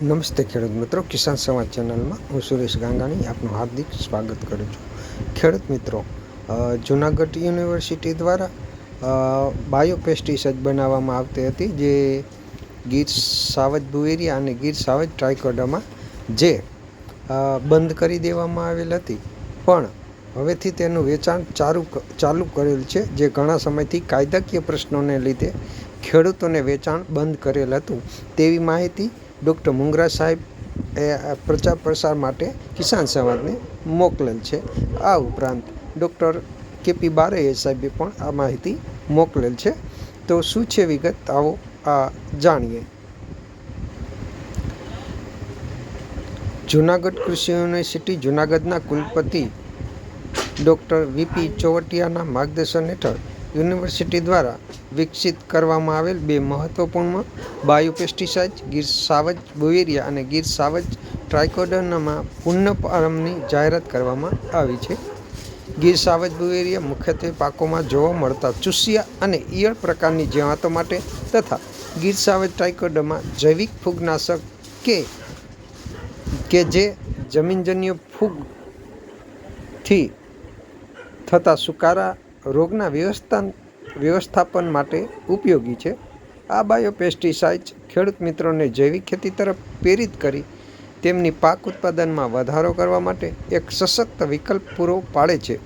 નમસ્તે ખેડૂત મિત્રો, કિસાન સમાજ ચેનલમાં હું સુરેશ ગાંગાણી આપનું હાર્દિક સ્વાગત કરું છું. ખેડૂત મિત્રો જૂનાગઢ યુનિવર્સિટી દ્વારા બાયોપેસ્ટિસાઇડ બનાવવામાં આવતી હતી, જે ગીર સાવજ બુવેરિયા અને ગીર સાવજ ટ્રાયકોડામાં જે બંધ કરી દેવામાં આવેલ હતી. પણ હવેથી તેનું વેચાણ ચાલુ ચાલુ કરેલ છે, જે ઘણા સમયથી કાયદાકીય પ્રશ્નોને લીધે ખેડૂતોને વેચાણ બંધ કરેલ હતું. તેવી માહિતી ડૉક્ટર મુંગરા સાહેબ એ પ્રચાર પ્રસાર માટે કિસાન સમાજને મોકલેલ છે. આ ઉપરાંત ડૉક્ટર કેપી બારૈયા સાહેબે પણ આ માહિતી મોકલેલ છે. તો શું છે વિગત? આવો આ જાણીએ. જુનાગઢ કૃષિ યુનિવર્સિટી જુનાગઢના કુલપતિ ડૉક્ટર વીપી ચોવટિયાના માર્ગદર્શન હેઠળ યુનિવર્સિટી દ્વારા વિકસિત કરવામાં આવેલ બે મહત્વપૂર્ણ બાયોપેસ્ટિસાઇડ ગીર સાવજ બુવેરિયા અને ગીર સાવજ ટ્રાયકોડર્નામાં પુનઃપ્રારંભની જાહેરાત કરવામાં આવી છે. ગીર સાવજ બુવેરિયા મુખ્યત્વે પાકોમાં જોવા મળતા ચૂસિયા અને ઈયળ પ્રકારની જીવાતો માટે તથા ગીર સાવજ ટ્રાયકોડરમાં જૈવિક ફૂગનાશક કે કે જે જમીનજન્ય ફૂગથી થતા સુકારા રોગના વ્યવસ્થાન, વ્યવસ્થાપન માટે ઉપયોગી છે. આ બાયોપેસ્ટિસાઇડ્સ ખેડૂત મિત્રોને જૈવિક ખેતી તરફ પ્રેરિત કરી તેમની પાક ઉત્પાદનમાં વધારો કરવા માટે એક સશક્ત વિકલ્પ પૂરો પાડે છે.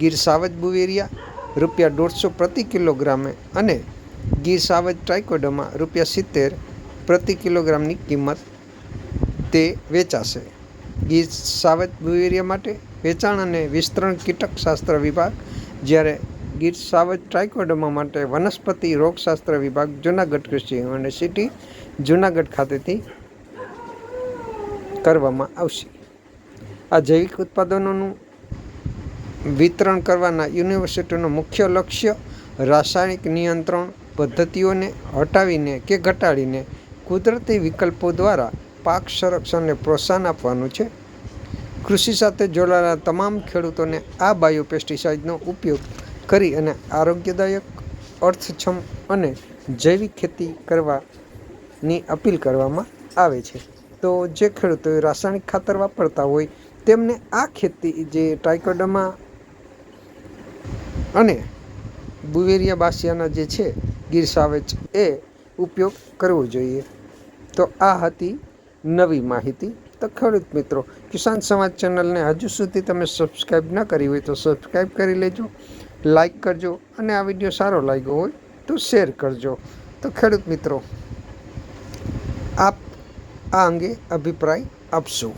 ગીર સાવજ બુવેરિયા રૂપિયા દોઢસો પ્રતિ કિલોગ્રામે અને ગીર સાવજ ટ્રાયકોડમાં રૂપિયા સિત્તેર પ્રતિ કિલોગ્રામની કિંમત તે વેચાશે. ગીર સાવજ બુવેરિયા માટે વેચાણ અને વિસ્તરણ કીટકશાસ્ત્ર વિભાગ જ્યારે ગીર સાવજ ટ્રાયકોડમા માટે વનસ્પતિ રોગશાસ્ત્ર વિભાગ જુનાગઢ કૃષિ યુનિવર્સિટી જુનાગઢ ખાતેથી કરવામાં આવશે. આ જૈવિક ઉત્પાદનોનું વિતરણ કરવાના યુનિવર્સિટીનું મુખ્ય લક્ષ્ય રાસાયણિક નિયંત્રણ પદ્ધતિઓને હટાવીને કે ઘટાડીને કુદરતી વિકલ્પો દ્વારા પાક સંરક્ષણને પ્રોત્સાહન આપવાનું છે. કૃષિ સાથે જોડાયેલા તમામ ખેડૂતોને આ બાયો પેસ્ટિસાઇડનો ઉપયોગ કરી અને આરોગ્યદાયક, અર્થક્ષમ અને જૈવિક ખેતી કરવાની અપીલ કરવામાં આવે છે. તો જે ખેડૂતોએ રાસાયણિક ખાતર વાપરતા હોય, તેમને આ ખેતી જે ટાઇકોડમા અને બુવેરિયા બાસિયાના જે છે, ગીર સાવેચ, એ ઉપયોગ કરવો જોઈએ. તો આ હતી નવી માહિતી. તો ખેડૂત મિત્રો. કિસાન સમાજ ચેનલને હજુ સુધી તમે સબસ્ક્રાઈબ ન કરી હોય તો સબસ્ક્રાઈબ કરી લેજો લાઈક કરજો અને આ વીડિયો સારો લાગ્યો હોય તો શેર કરજો. તો ખેડૂત મિત્રો, આપ આ અંગે અભિપ્રાય આપશો.